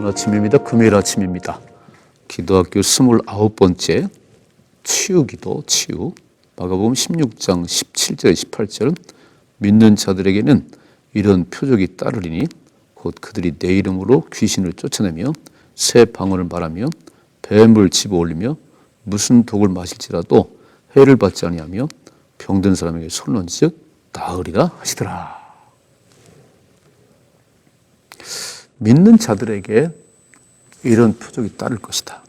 좋은 아침입니다. 금요일 아침입니다. 기도학교 29번째 치유기도 치유 마가복음 16장 17절 18절은 믿는 자들에게는 이런 표적이 따르리니 곧 그들이 내 이름으로 귀신을 쫓아내며 새 방언을 말하며 뱀을 집어올리며 무슨 독을 마실지라도 해를 받지 아니하며 병든 사람에게 손을 얹즉 나으리라 하시더라. 믿는 자들에게 이런 표적이 따를 것이다.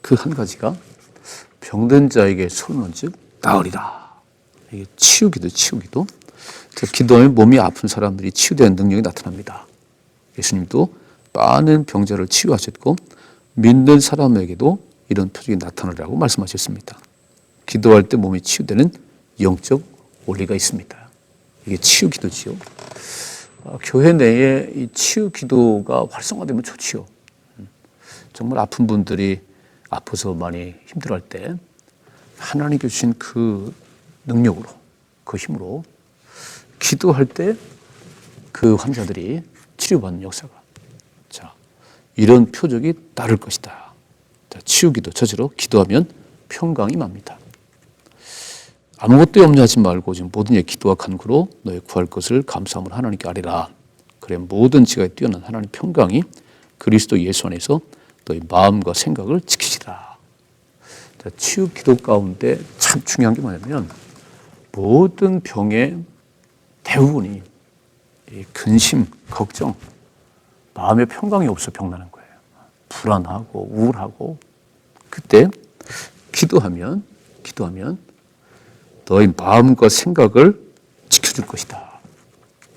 그 한 가지가 병든 자에게 손을 얹즉 나으리라. 이게 치유기도 치유기도. 기도하면 몸이 아픈 사람들이 치유되는 능력이 나타납니다. 예수님도 많은 병자를 치유하셨고 믿는 사람에게도 이런 표적이 나타나라고 말씀하셨습니다. 기도할 때 몸이 치유되는 영적 원리가 있습니다. 이게 치유 기도지요. 아, 교회 내에 이 치유 기도가 활성화되면 좋지요. 음, 정말 아픈 분들이 아파서 많이 힘들어할 때 하나님께 주신 그 능력으로, 그 힘으로 기도할 때 그 환자들이 치료받는 역사가 자 이런 표적이 따를 것이다. 자, 치유기도 저지로 기도하면 평강이 맙니다. 아무것도 염려하지 말고 지금 모든 일 기도와 간구로 너의 구할 것을 감사함을 하나님께 아뢰라. 그래 모든 지각에 뛰어난 하나님 평강이 그리스도 예수 안에서 너의 마음과 생각을 지키시라. 자, 치유 기도 가운데 참 중요한 게 뭐냐면 모든 병의 대부분이 근심, 걱정, 마음의 평강이 없어 병나는 거예요. 불안하고 우울하고 그때 기도하면 기도하면 너의 마음과 생각을 지켜줄 것이다.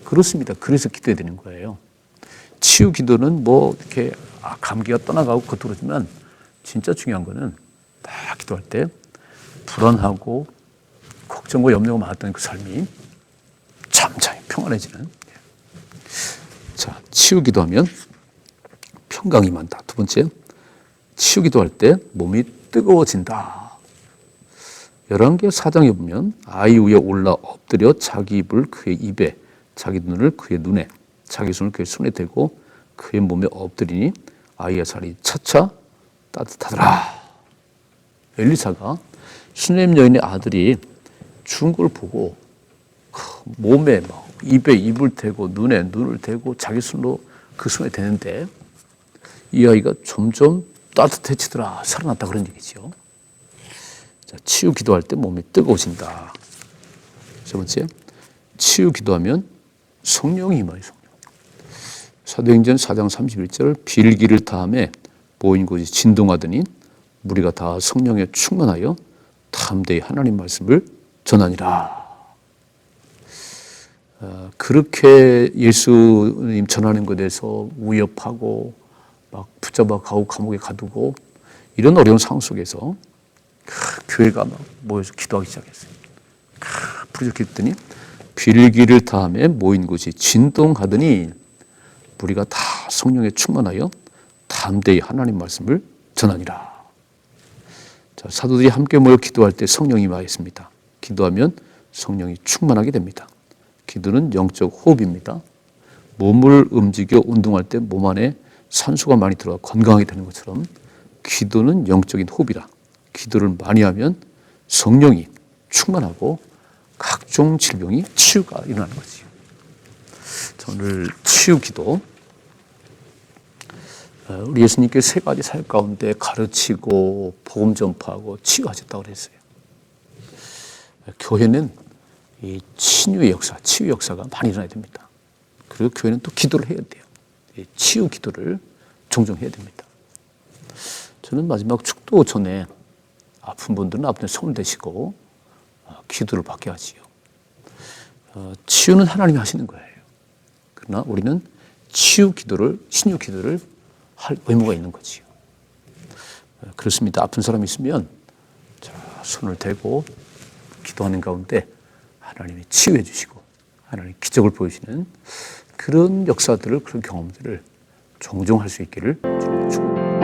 그렇습니다. 그래서 기도해야 되는 거예요. 치유 기도는 뭐 이렇게 아, 감기가 떠나가고 겉돌지만 진짜 중요한 거는 딱 기도할 때 불안하고 걱정과 염려가 많았던 그 삶이 잠잠히 평안해지는. 자, 치유 기도하면 평강이 많다. 두 번째, 치유 기도할 때 몸이 뜨거워진다. 열왕기 사장에 보면 아이 위에 올라 엎드려 자기 입을 그의 입에 자기 눈을 그의 눈에 자기 손을 그의 손에 대고 그의 몸에 엎드리니 아이의 살이 차차 따뜻하더라. 엘리사가 수냄 여인의 아들이 죽은 걸 보고 그 몸에 막 입에 입을 대고 눈에 눈을 대고 자기 손으로 그 손에 대는데 이 아이가 점점 따뜻해지더라 살아났다 그런 얘기죠. 자, 치유 기도할 때 몸이 뜨거워진다. 세 번째, 치유 기도하면 성령이 임하여 성령. 사도행전 4장 31절 빌기를 다음에 모인 곳이 진동하더니 무리가 다 성령에 충만하여 담대히 하나님 말씀을 전하니라. 어, 그렇게 예수님 전하는 것에서 위협하고 막 붙잡아 가고 감옥에 가두고 이런 어려운 상황 속에서 교회가 막 모여서 기도하기 시작했어요. 부족했더니 빌기를 다음에 모인 곳이 진동하더니 우리가 다 성령에 충만하여 담대히 하나님 말씀을 전하니라. 자, 사도들이 함께 모여 기도할 때 성령이 임하였습니다. 기도하면 성령이 충만하게 됩니다. 기도는 영적 호흡입니다. 몸을 움직여 운동할 때 몸 안에 산소가 많이 들어가 건강하게 되는 것처럼 기도는 영적인 호흡이라. 기도를 많이 하면 성령이 충만하고 각종 질병이 치유가 일어나는 거지요. 오늘 치유 기도. 어, 우리 예수님께 세 가지 살 가운데 가르치고 복음 전파하고 치유하셨다고 그랬어요. 교회는 이 친유의 역사, 치유 역사가 많이 일어나야 됩니다. 그리고 교회는 또 기도를 해야 돼요. 치유 기도를 종종 해야 됩니다. 저는 마지막 축도 전에 아픈 분들은 아픈 손 대시고 어, 기도를 받게 하지요. 어, 치유는 하나님이 하시는 거예요. 그러나 우리는 치유 기도를 신유 기도를 할 의무가 있는 거지요. 어, 그렇습니다. 아픈 사람이 있으면 손을 대고 기도하는 가운데 하나님이 치유해 주시고 하나님 기적을 보여주시는 그런 역사들을 그런 경험들을 종종 할 수 있기를 축복합니다.